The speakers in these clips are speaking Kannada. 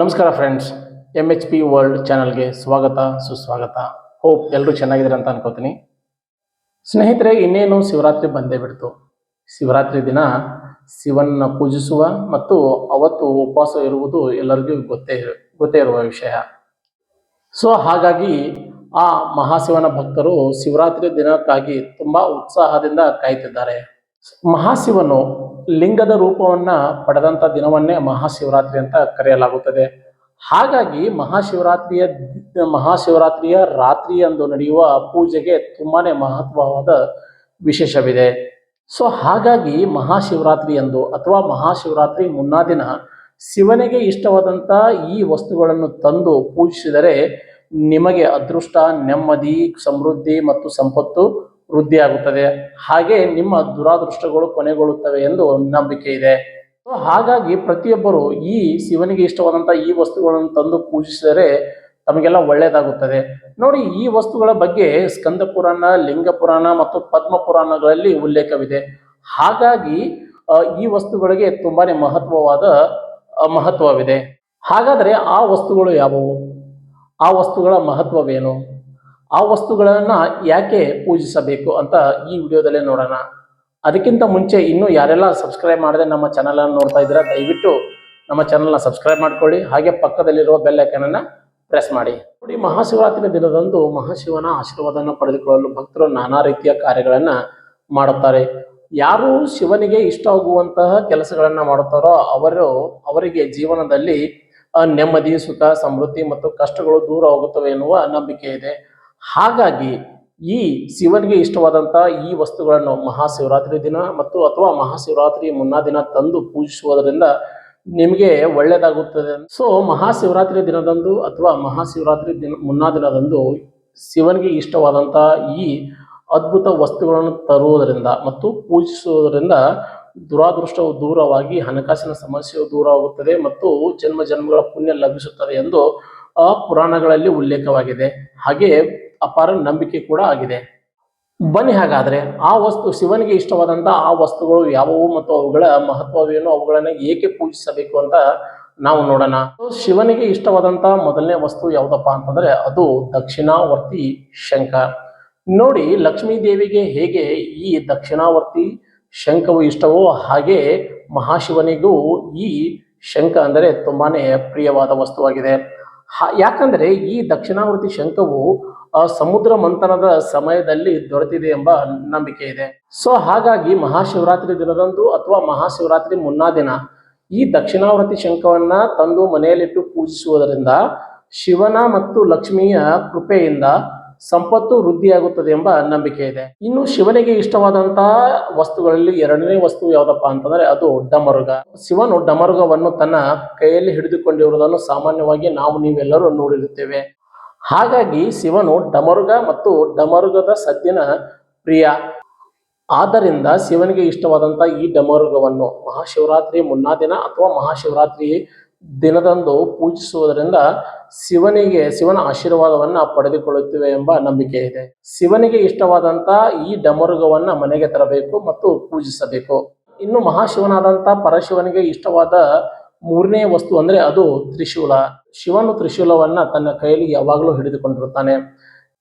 ನಮಸ್ಕಾರ friends M H P world ಚಾನಲ್ಗೆ ಸ್ವಾಗತ, ಸುಸ್ವಾಗತ. ಹೋಪ್ ಎಲ್ಲರೂ ಚೆನ್ನಾಗಿದ್ದೀರ ಅಂತ ಅನ್ಕೋತೀನಿ. ಸ್ನೇಹಿತರೆ, ಇನ್ನೇನು ಶಿವರಾತ್ರಿ ಬಂದೇ ಬಿಡ್ತು. ಶಿವರಾತ್ರಿ ದಿನ ಶಿವನ ಪೂಜಿಸುವ ಮತ್ತು ಅವತ್ತು ಉಪವಾಸ ಇರುವುದು ಎಲ್ಲರಿಗೂ ಗೊತ್ತೇ ಗೊತ್ತೇ ಇರುವ ವಿಷಯ. ಸೊ ಹಾಗಾಗಿ ಆ ಮಹಾಶಿವನ ಭಕ್ತರು ಶಿವರಾತ್ರಿ ದಿನಕ್ಕಾಗಿ ತುಂಬ ಉತ್ಸಾಹದಿಂದ ಕಾಯ್ತಿದ್ದಾರೆ. ಮಹಾಶಿವನು ಲಿಂಗದ ರೂಪವನ್ನ ಪಡೆದಂತ ದಿನವನ್ನೇ ಮಹಾಶಿವರಾತ್ರಿ ಅಂತ ಕರೆಯಲಾಗುತ್ತದೆ. ಹಾಗಾಗಿ ಮಹಾಶಿವರಾತ್ರಿಯ ಮಹಾಶಿವರಾತ್ರಿಯ ಮಹಾಶಿವರಾತ್ರಿಯ ರಾತ್ರಿಯಂದು ನಡೆಯುವ ಪೂಜೆಗೆ ತುಂಬಾನೇ ಮಹತ್ವವಾದ ವಿಶೇಷವಿದೆ. ಸೊ ಹಾಗಾಗಿ ಮಹಾಶಿವರಾತ್ರಿ ಎಂದು ಅಥವಾ ಮಹಾಶಿವರಾತ್ರಿ ಮುನ್ನಾ ದಿನ ಶಿವನಿಗೆ ಇಷ್ಟವಾದಂತ ಈ ವಸ್ತುಗಳನ್ನು ತಂದು ಪೂಜಿಸಿದರೆ ನಿಮಗೆ ಅದೃಷ್ಟ, ನೆಮ್ಮದಿ, ಸಮೃದ್ಧಿ ಮತ್ತು ಸಂಪತ್ತು ವೃದ್ಧಿಯಾಗುತ್ತದೆ ಹಾಗೆ ನಿಮ್ಮ ದುರಾದೃಷ್ಟಗಳು ಕೊನೆಗೊಳ್ಳುತ್ತವೆ ಎಂದು ನಂಬಿಕೆ ಇದೆ. ಸೊ ಹಾಗಾಗಿ ಪ್ರತಿಯೊಬ್ಬರು ಈ ಶಿವನಿಗೆ ಇಷ್ಟವಾದಂತ ಈ ವಸ್ತುಗಳನ್ನು ತಂದು ಪೂಜಿಸಿದರೆ ತಮಗೆಲ್ಲ ಒಳ್ಳೆಯದಾಗುತ್ತದೆ. ನೋಡಿ, ಈ ವಸ್ತುಗಳ ಬಗ್ಗೆ ಸ್ಕಂದ ಪುರಾಣ, ಲಿಂಗ ಪುರಾಣ ಮತ್ತು ಪದ್ಮ ಪುರಾಣಗಳಲ್ಲಿ ಉಲ್ಲೇಖವಿದೆ. ಹಾಗಾಗಿ ಈ ವಸ್ತುಗಳಿಗೆ ತುಂಬಾನೇ ಮಹತ್ವವಾದ ಮಹತ್ವವಿದೆ. ಹಾಗಾದರೆ ಆ ವಸ್ತುಗಳು ಯಾವುವು? ಆ ವಸ್ತುಗಳ ಮಹತ್ವವೇನು? ಆ ವಸ್ತುಗಳನ್ನ ಯಾಕೆ ಪೂಜಿಸಬೇಕು ಅಂತ ಈ ವಿಡಿಯೋದಲ್ಲೇ ನೋಡೋಣ. ಅದಕ್ಕಿಂತ ಮುಂಚೆ ಇನ್ನೂ ಯಾರೆಲ್ಲ ಸಬ್ಸ್ಕ್ರೈಬ್ ಮಾಡದೆ ನಮ್ಮ ಚಾನಲ್ ಅನ್ನು ನೋಡ್ತಾ ಇದ್ದೀರಾ, ದಯವಿಟ್ಟು ನಮ್ಮ ಚಾನಲ್ನ ಸಬ್ಸ್ಕ್ರೈಬ್ ಮಾಡ್ಕೊಳ್ಳಿ. ಹಾಗೆ ಪಕ್ಕದಲ್ಲಿರುವ ಬೆಲ್ ಐಕನ್ ಅನ್ನ ಪ್ರೆಸ್ ಮಾಡಿ. ನೋಡಿ, ಮಹಾಶಿವರಾತ್ರಿ ದಿನದಂದು ಮಹಾಶಿವನ ಆಶೀರ್ವಾದವನ್ನು ಪಡೆದುಕೊಳ್ಳಲು ಭಕ್ತರು ನಾನಾ ರೀತಿಯ ಕಾರ್ಯಗಳನ್ನ ಮಾಡುತ್ತಾರೆ. ಯಾರು ಶಿವನಿಗೆ ಇಷ್ಟ ಆಗುವಂತಹ ಕೆಲಸಗಳನ್ನ ಮಾಡುತ್ತಾರೋ ಅವರು ಅವರಿಗೆ ಜೀವನದಲ್ಲಿ ನೆಮ್ಮದಿ, ಸುಖ, ಸಮೃದ್ಧಿ ಮತ್ತು ಕಷ್ಟಗಳು ದೂರ ಹೋಗುತ್ತವೆ ಎನ್ನುವ ನಂಬಿಕೆ ಇದೆ. ಹಾಗಾಗಿ ಈ ಶಿವನಿಗೆ ಇಷ್ಟವಾದಂಥ ಈ ವಸ್ತುಗಳನ್ನು ಮಹಾಶಿವರಾತ್ರಿ ದಿನ ಮತ್ತು ಅಥವಾ ಮಹಾಶಿವರಾತ್ರಿ ಮುನ್ನಾ ದಿನ ತಂದು ಪೂಜಿಸುವುದರಿಂದ ನಿಮಗೆ ಒಳ್ಳೆಯದಾಗುತ್ತದೆ. ಸೊ ಮಹಾಶಿವರಾತ್ರಿ ದಿನದಂದು ಅಥವಾ ಮಹಾಶಿವರಾತ್ರಿ ದಿನ ಮುನ್ನಾ ದಿನದಂದು ಶಿವನಿಗೆ ಇಷ್ಟವಾದಂಥ ಈ ಅದ್ಭುತ ವಸ್ತುಗಳನ್ನು ತರುವುದರಿಂದ ಮತ್ತು ಪೂಜಿಸುವುದರಿಂದ ದುರಾದೃಷ್ಟವು ದೂರವಾಗಿ, ಹಣಕಾಸಿನ ಸಮಸ್ಯೆಯು ದೂರವಾಗುತ್ತದೆ ಮತ್ತು ಜನ್ಮ ಜನ್ಮಗಳ ಪುಣ್ಯ ಲಭಿಸುತ್ತದೆ ಎಂದು ಆ ಪುರಾಣಗಳಲ್ಲಿ ಉಲ್ಲೇಖವಾಗಿದೆ. ಹಾಗೆ ಅಪಾರ ನಂಬಿಕೆ ಕೂಡ ಆಗಿದೆ. ಬನ್ನಿ ಹಾಗಾದ್ರೆ, ಆ ವಸ್ತು ಶಿವನಿಗೆ ಇಷ್ಟವಾದಂತ ಆ ವಸ್ತುಗಳು ಯಾವುವು ಮತ್ತು ಅವುಗಳ ಮಹತ್ವವೇನು, ಅವುಗಳನ್ನ ಏಕೆ ಪೂಜಿಸಬೇಕು ಅಂತ ನಾವು ನೋಡೋಣ. ಶಿವನಿಗೆ ಇಷ್ಟವಾದಂತ ಮೊದಲನೇ ವಸ್ತು ಯಾವುದಪ್ಪ ಅಂತಂದ್ರೆ, ಅದು ದಕ್ಷಿಣಾವರ್ತಿ ಶಂಖ. ನೋಡಿ ಲಕ್ಷ್ಮೀ ದೇವಿಗೆ ಹೇಗೆ ಈ ದಕ್ಷಿಣಾವರ್ತಿ ಶಂಖವು ಇಷ್ಟವೋ ಹಾಗೆ ಮಹಾಶಿವನಿಗೂ ಈ ಶಂಖ ಅಂದರೆ ತುಂಬಾನೇ ಪ್ರಿಯವಾದ ವಸ್ತುವಾಗಿದೆ. ಯಾಕಂದ್ರೆ ಈ ದಕ್ಷಿಣಾವರ್ತಿ ಶಂಖವು ಆ ಸಮುದ್ರ ಮಂಥನದ ಸಮಯದಲ್ಲಿ ದೊರೆತಿದೆ ಎಂಬ ನಂಬಿಕೆ ಇದೆ. ಸೊ ಹಾಗಾಗಿ ಮಹಾಶಿವರಾತ್ರಿ ದಿನದಂದು ಅಥವಾ ಮಹಾಶಿವರಾತ್ರಿ ಮುನ್ನಾ ದಿನ ಈ ದಕ್ಷಿಣಾವರ್ತಿ ಶಂಖವನ್ನ ತಂದು ಮನೆಯಲ್ಲಿಟ್ಟು ಪೂಜಿಸುವುದರಿಂದ ಶಿವನ ಮತ್ತು ಲಕ್ಷ್ಮಿಯ ಕೃಪೆಯಿಂದ ಸಂಪತ್ತು ವೃದ್ಧಿಯಾಗುತ್ತದೆ ಎಂಬ ನಂಬಿಕೆ ಇದೆ. ಇನ್ನು ಶಿವನಿಗೆ ಇಷ್ಟವಾದಂತಹ ವಸ್ತುಗಳಲ್ಲಿ ಎರಡನೇ ವಸ್ತು ಯಾವ್ದಪ್ಪ ಅಂತಂದ್ರೆ ಅದು ಡಮರುಗ ಶಿವನು ಡಮರುಗವನ್ನು ತನ್ನ ಕೈಯಲ್ಲಿ ಹಿಡಿದುಕೊಂಡಿರುವುದನ್ನು ಸಾಮಾನ್ಯವಾಗಿ ನಾವು ನೀವೆಲ್ಲರೂ ನೋಡಿರುತ್ತೇವೆ. ಹಾಗಾಗಿ ಶಿವನು ಡಮರುಗ ಮತ್ತು ಡಮರುಗದ ಸದ್ಯನ ಪ್ರಿಯ. ಆದ್ದರಿಂದ ಶಿವನಿಗೆ ಇಷ್ಟವಾದಂತ ಈ ಡಮರುಗವನ್ನು ಮಹಾಶಿವರಾತ್ರಿ ಮುನ್ನಾ ದಿನ ಅಥವಾ ಮಹಾಶಿವರಾತ್ರಿ ದಿನದಂದು ಪೂಜಿಸುವುದರಿಂದ ಶಿವನಿಗೆ, ಶಿವನ ಆಶೀರ್ವಾದವನ್ನ ಪಡೆದುಕೊಳ್ಳುತ್ತೇವೆ ಎಂಬ ನಂಬಿಕೆ ಇದೆ. ಶಿವನಿಗೆ ಇಷ್ಟವಾದಂತ ಈ ಡಮರುಗವನ್ನ ಮನೆಗೆ ತರಬೇಕು ಮತ್ತು ಪೂಜಿಸಬೇಕು. ಇನ್ನು ಮಹಾಶಿವನಾದಂತ ಪರಶಿವನಿಗೆ ಇಷ್ಟವಾದ ಮೂರನೇ ವಸ್ತು ಅಂದ್ರೆ ಅದು ತ್ರಿಶೂಲ. ಶಿವನು ತ್ರಿಶೂಲವನ್ನ ತನ್ನ ಕೈಯಲ್ಲಿ ಯಾವಾಗಲೂ ಹಿಡಿದುಕೊಂಡಿರುತ್ತಾನೆ.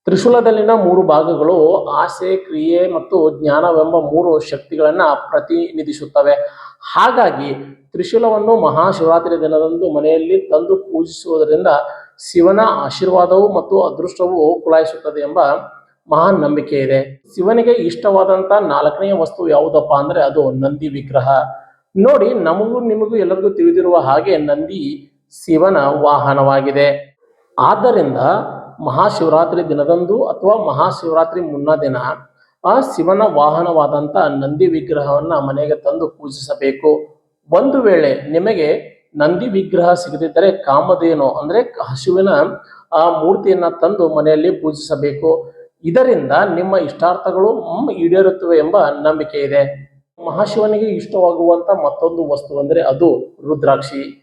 ತ್ರಿಶೂಲದಲ್ಲಿನ ಮೂರು ಭಾಗಗಳು ಆಸೆ, ಕ್ರಿಯೆ ಮತ್ತು ಜ್ಞಾನವೆಂಬ ಮೂರು ಶಕ್ತಿಗಳನ್ನ ಪ್ರತಿನಿಧಿಸುತ್ತವೆ. ಹಾಗಾಗಿ ತ್ರಿಶೂಲವನ್ನು ಮಹಾಶಿವರಾತ್ರಿ ದಿನದಂದು ಮನೆಯಲ್ಲಿ ತಂದು ಪೂಜಿಸುವುದರಿಂದ ಶಿವನ ಆಶೀರ್ವಾದವು ಮತ್ತು ಅದೃಷ್ಟವು ಕುಲಾಯಿಸುತ್ತದೆ ಎಂಬ ಮಹಾನ್ ನಂಬಿಕೆ ಇದೆ. ಶಿವನಿಗೆ ಇಷ್ಟವಾದಂತ ನಾಲ್ಕನೆಯ ವಸ್ತು ಯಾವುದಪ್ಪ ಅಂದ್ರೆ ಅದು ನಂದಿ ವಿಗ್ರಹ. ನೋಡಿ ನಮಗೂ ನಿಮಗೂ ಎಲ್ಲರಿಗೂ ತಿಳಿದಿರುವ ಹಾಗೆ ನಂದಿ ಶಿವನ ವಾಹನವಾಗಿದೆ. ಆದ್ದರಿಂದ ಮಹಾಶಿವರಾತ್ರಿ ದಿನದಂದು ಅಥವಾ ಮಹಾಶಿವರಾತ್ರಿ ಮುನ್ನ ದಿನ ಆ ಶಿವನ ವಾಹನವಾದಂತ ನಂದಿ ವಿಗ್ರಹವನ್ನ ಮನೆಗೆ ತಂದು ಪೂಜಿಸಬೇಕು. ಒಂದು ವೇಳೆ ನಿಮಗೆ ನಂದಿ ವಿಗ್ರಹ ಸಿಗದಿದ್ದರೆ ಕಾಮಧೇನು ಅಂದ್ರೆ ಹಸುವಿನ ಆ ಮೂರ್ತಿಯನ್ನ ತಂದು ಮನೆಯಲ್ಲಿ ಪೂಜಿಸಬೇಕು. ಇದರಿಂದ ನಿಮ್ಮ ಇಷ್ಟಾರ್ಥಗಳು ಈಡೇರುತ್ತವೆ ಎಂಬ ನಂಬಿಕೆ ಇದೆ. ಮಹಾಶಿವನಿಗೆ ಇಷ್ಟವಾಗುವಂತ ಮತ್ತೊಂದು ವಸ್ತು ಅಂದ್ರೆ ಅದು ರುದ್ರಾಕ್ಷಿ.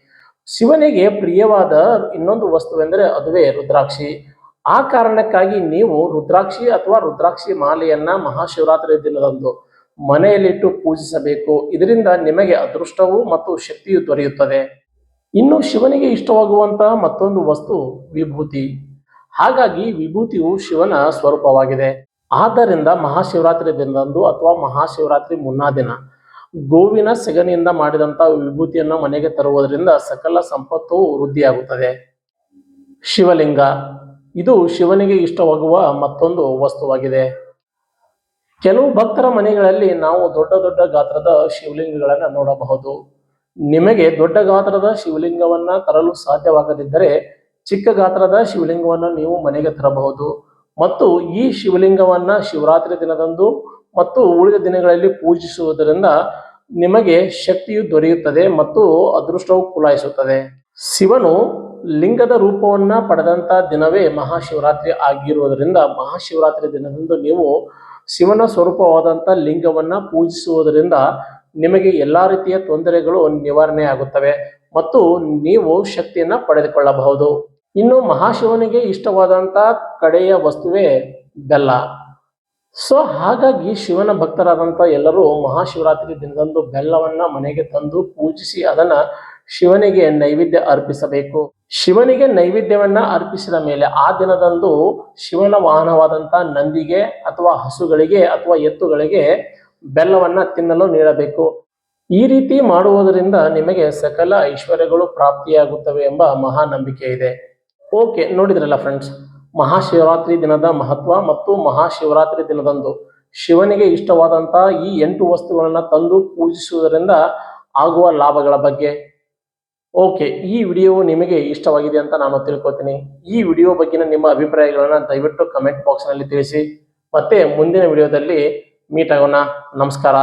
ಶಿವನಿಗೆ ಪ್ರಿಯವಾದ ಇನ್ನೊಂದು ವಸ್ತುವೆಂದರೆ ಅದುವೇ ರುದ್ರಾಕ್ಷಿ. ಆ ಕಾರಣಕ್ಕಾಗಿ ನೀವು ರುದ್ರಾಕ್ಷಿ ಅಥವಾ ರುದ್ರಾಕ್ಷಿ ಮಾಲೆಯನ್ನ ಮಹಾಶಿವರಾತ್ರಿ ದಿನದಂದು ಮನೆಯಲ್ಲಿಟ್ಟು ಪೂಜಿಸಬೇಕು. ಇದರಿಂದ ನಿಮಗೆ ಅದೃಷ್ಟವು ಮತ್ತು ಶಕ್ತಿಯು ದೊರೆಯುತ್ತದೆ. ಇನ್ನು ಶಿವನಿಗೆ ಇಷ್ಟವಾಗುವಂತಹ ಮತ್ತೊಂದು ವಸ್ತು ವಿಭೂತಿ. ಹಾಗಾಗಿ ವಿಭೂತಿಯು ಶಿವನ ಸ್ವರೂಪವಾಗಿದೆ. ಆದ್ದರಿಂದ ಮಹಾಶಿವರಾತ್ರಿ ದಿನದಂದು ಅಥವಾ ಮಹಾಶಿವರಾತ್ರಿ ಮುನ್ನಾ ದಿನ, ಗೋವಿನ ಸೆಗಣಿಯಿಂದ ಮಾಡಿದಂತಹ ವಿಭೂತಿಯನ್ನು ಮನೆಗೆ ತರುವುದರಿಂದ ಸಕಲ ಸಂಪತ್ತು ವೃದ್ಧಿಯಾಗುತ್ತದೆ. ಶಿವಲಿಂಗ, ಇದು ಶಿವನಿಗೆ ಇಷ್ಟವಾಗುವ ಮತ್ತೊಂದು ವಸ್ತುವಾಗಿದೆ. ಕೆಲವು ಭಕ್ತರ ಮನೆಗಳಲ್ಲಿ ನಾವು ದೊಡ್ಡ ದೊಡ್ಡ ಗಾತ್ರದ ಶಿವಲಿಂಗಗಳನ್ನು ನೋಡಬಹುದು. ನಿಮಗೆ ದೊಡ್ಡ ಗಾತ್ರದ ಶಿವಲಿಂಗವನ್ನ ತರಲು ಸಾಧ್ಯವಾಗದಿದ್ದರೆ ಚಿಕ್ಕ ಗಾತ್ರದ ಶಿವಲಿಂಗವನ್ನು ನೀವು ಮನೆಗೆ ತರಬಹುದು. ಮತ್ತು ಈ ಶಿವಲಿಂಗವನ್ನ ಶಿವರಾತ್ರಿ ದಿನದಂದು ಮತ್ತು ಉಳಿದ ದಿನಗಳಲ್ಲಿ ಪೂಜಿಸುವುದರಿಂದ ನಿಮಗೆ ಶಕ್ತಿಯು ದೊರೆಯುತ್ತದೆ ಮತ್ತು ಅದೃಷ್ಟವು ಕುಲಾಯಿಸುತ್ತದೆ. ಶಿವನು ಲಿಂಗದ ರೂಪವನ್ನ ಪಡೆದಂತ ದಿನವೇ ಮಹಾಶಿವರಾತ್ರಿ ಆಗಿರುವುದರಿಂದ ಮಹಾಶಿವರಾತ್ರಿ ದಿನದಂದು ನೀವು ಶಿವನ ಸ್ವರೂಪವಾದಂಥ ಲಿಂಗವನ್ನ ಪೂಜಿಸುವುದರಿಂದ ನಿಮಗೆ ಎಲ್ಲ ರೀತಿಯ ತೊಂದರೆಗಳು ನಿವಾರಣೆ ಆಗುತ್ತವೆ ಮತ್ತು ನೀವು ಶಕ್ತಿಯನ್ನ ಪಡೆದುಕೊಳ್ಳಬಹುದು. ಇನ್ನು ಮಹಾಶಿವನಿಗೆ ಇಷ್ಟವಾದಂತ ಕಡೆಯ ವಸ್ತುವೇ ಬೆಲ್ಲ. ಸೊ ಹಾಗಾಗಿ ಶಿವನ ಭಕ್ತರಾದಂಥ ಎಲ್ಲರೂ ಮಹಾಶಿವರಾತ್ರಿ ದಿನದಂದು ಬೆಲ್ಲವನ್ನ ಮನೆಗೆ ತಂದು ಪೂಜಿಸಿ ಅದನ್ನ ಶಿವನಿಗೆ ನೈವೇದ್ಯ ಅರ್ಪಿಸಬೇಕು. ಶಿವನಿಗೆ ನೈವೇದ್ಯವನ್ನ ಅರ್ಪಿಸಿದ ಮೇಲೆ ಆ ದಿನದಂದು ಶಿವನ ವಾಹನವಾದಂಥ ನಂದಿಗೆ ಅಥವಾ ಹಸುಗಳಿಗೆ ಅಥವಾ ಎತ್ತುಗಳಿಗೆ ಬೆಲ್ಲವನ್ನ ತಿನ್ನಲು ನೀಡಬೇಕು. ಈ ರೀತಿ ಮಾಡುವುದರಿಂದ ನಿಮಗೆ ಸಕಲ ಐಶ್ವರ್ಯಗಳು ಪ್ರಾಪ್ತಿಯಾಗುತ್ತವೆ ಎಂಬ ಮಹಾ ನಂಬಿಕೆ ಇದೆ. ಓಕೆ ನೋಡಿದ್ರಲ್ಲ ಫ್ರೆಂಡ್ಸ್ ಮಹಾಶಿವರಾತ್ರಿ ದಿನದ ಮಹತ್ವ ಮತ್ತು ಮಹಾಶಿವರಾತ್ರಿ ದಿನದಂದು ಶಿವನಿಗೆ ಇಷ್ಟವಾದಂತಹ ಈ ಎಂಟು ವಸ್ತುಗಳನ್ನು ತಂದು ಪೂಜಿಸುವುದರಿಂದ ಆಗುವ ಲಾಭಗಳ ಬಗ್ಗೆ. ಓಕೆ ಈ ವಿಡಿಯೋ ನಿಮಗೆ ಇಷ್ಟವಾಗಿದೆ ಅಂತ ನಾನು ತಿಳ್ಕೊತೀನಿ. ಈ ವಿಡಿಯೋ ಬಗ್ಗೆ ನಿಮ್ಮ ಅಭಿಪ್ರಾಯಗಳನ್ನು ದಯವಿಟ್ಟು ಕಮೆಂಟ್ ಬಾಕ್ಸ್ನಲ್ಲಿ ತಿಳಿಸಿ. ಮತ್ತೆ ಮುಂದಿನ ವಿಡಿಯೋದಲ್ಲಿ ಮೀಟ್ ಆಗೋಣ. ನಮಸ್ಕಾರ.